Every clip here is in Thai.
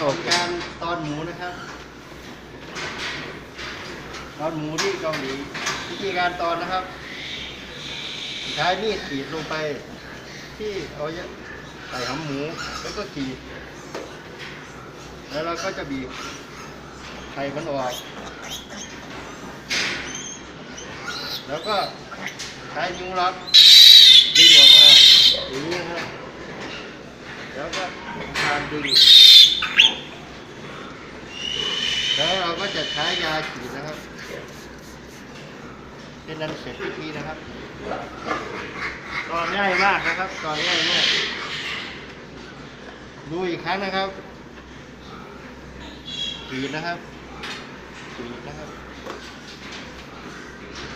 ทำการตอนหมูนะครับ ตอนหมูที่เกาหลีวิธีการตอนนะครับ ใช้มีดกรีดลงไป ที่เอาใส่หำหมูแล้วก็กรีด แล้วเราก็จะบีบไข่มันออก แล้วก็ใช้นิ้วล็อกดึงออกมาอย่างนี้นะครับแล้วก็ทานดึง แล้วเราก็จะใช้ยาฉีดนะครับ เป็นนันเสร็จพิธีนะครับ ตอนง่ายมากนะครับ ตอนง่ายมากดูอีกครั้งนะครับฉีดนะครับฉีดนะครับ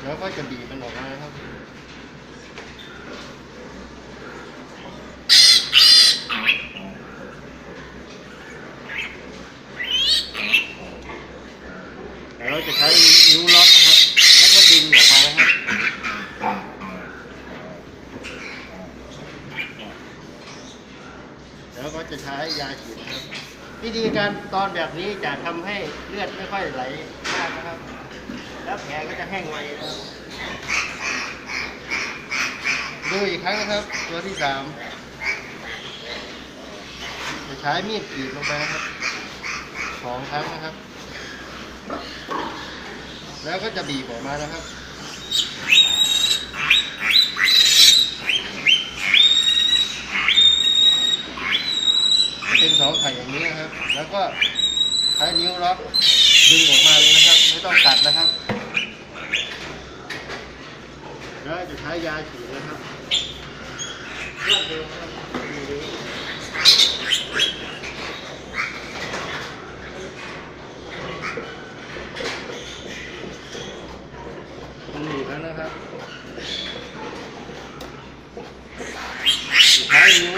แล้วก็จะบีบมันออกมานะครับ แล้วเราจะใช้นิ้วล็อกนะครับ แล้วก็ดึงออกมานะครับ แล้วก็จะใช้ยาฉีดนะครับวิธีการตอนแบบนี้จะทำให้เลือดไม่ค่อยไหลมากนะครับ แล้วแผลก็จะแห้งไวนะครับดูอีกครั้งนะครับ ตัวที่สามจะใช้มีดกรีดลงไปนะครับสองครั้งนะครับ แล้วก็จะบีบออกมานะครับ จะเป็นสองไข่อย่างนี้นะครับ แล้วก็ใช้นิ้วล็อกดึงออกมาเลยนะครับ ไม่ต้องตัดนะครับ แล้วจะใช้ยาฉีดนะครับรวดเร็วครับดูดิมันหนีแล้วนะครับใช้นิ้ว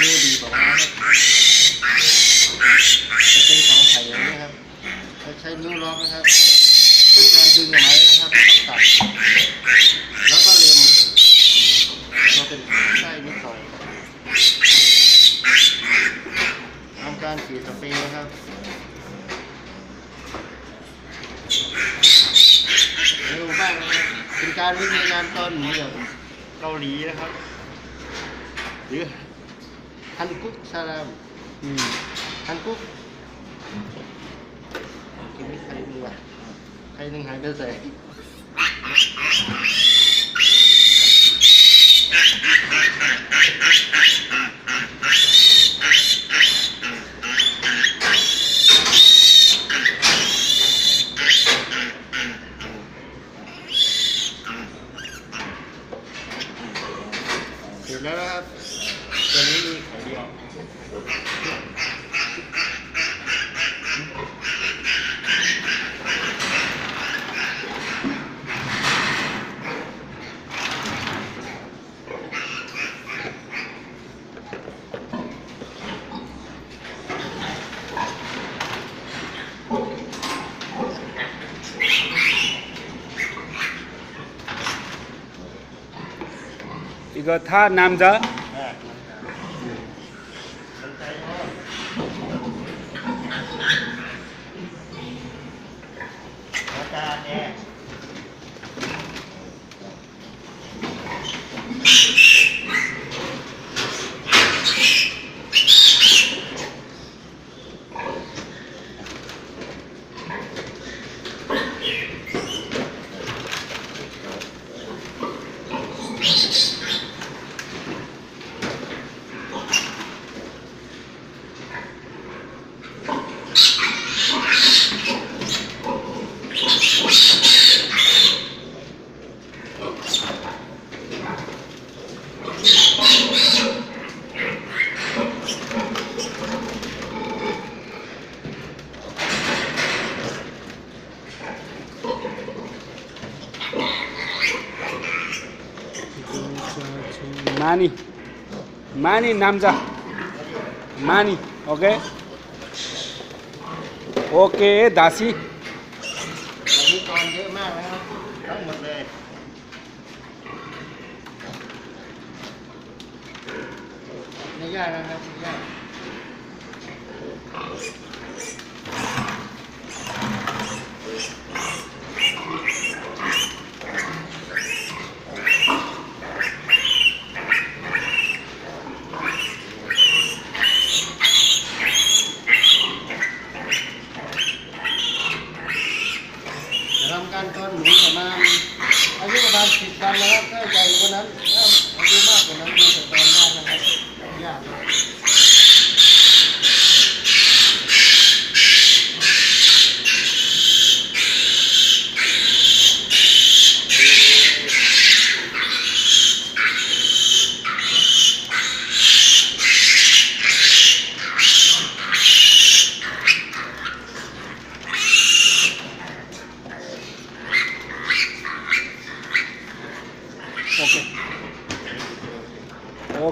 มือบีบออกมาครับ จะเป็นสองไข่อย่างนี้ครับเราใช้นิ้วล็อกนะครับทำการดึงออกมาเลยนะครับไม่ต้องตัด แล้วก็เล็มเราเป็น ไส้นิดหน่อยทำการฉีดสเปรย์นะครับเร็วมากนะครับเป็นการวิธีงานตอนหนีแบบเกาหลีนะครับ หรือฮันกุกซาลามอืมฮันกุกกินไม่ใครมึงวะใครหนึ่งหายไปใส่ เสร็จแล้วนะครับตัวนี้มีไข่เดียว 이거 다 남자? แ 많이 많이 남자 많이 오케이 오케이 다시 วันนี้กรเยอะมากนะครับทั้งหมดเลย ถ้าใหญ่กว่านั้นถ้าอายุมากกว่านั้นมีแต่ตอนยากนะครับยาก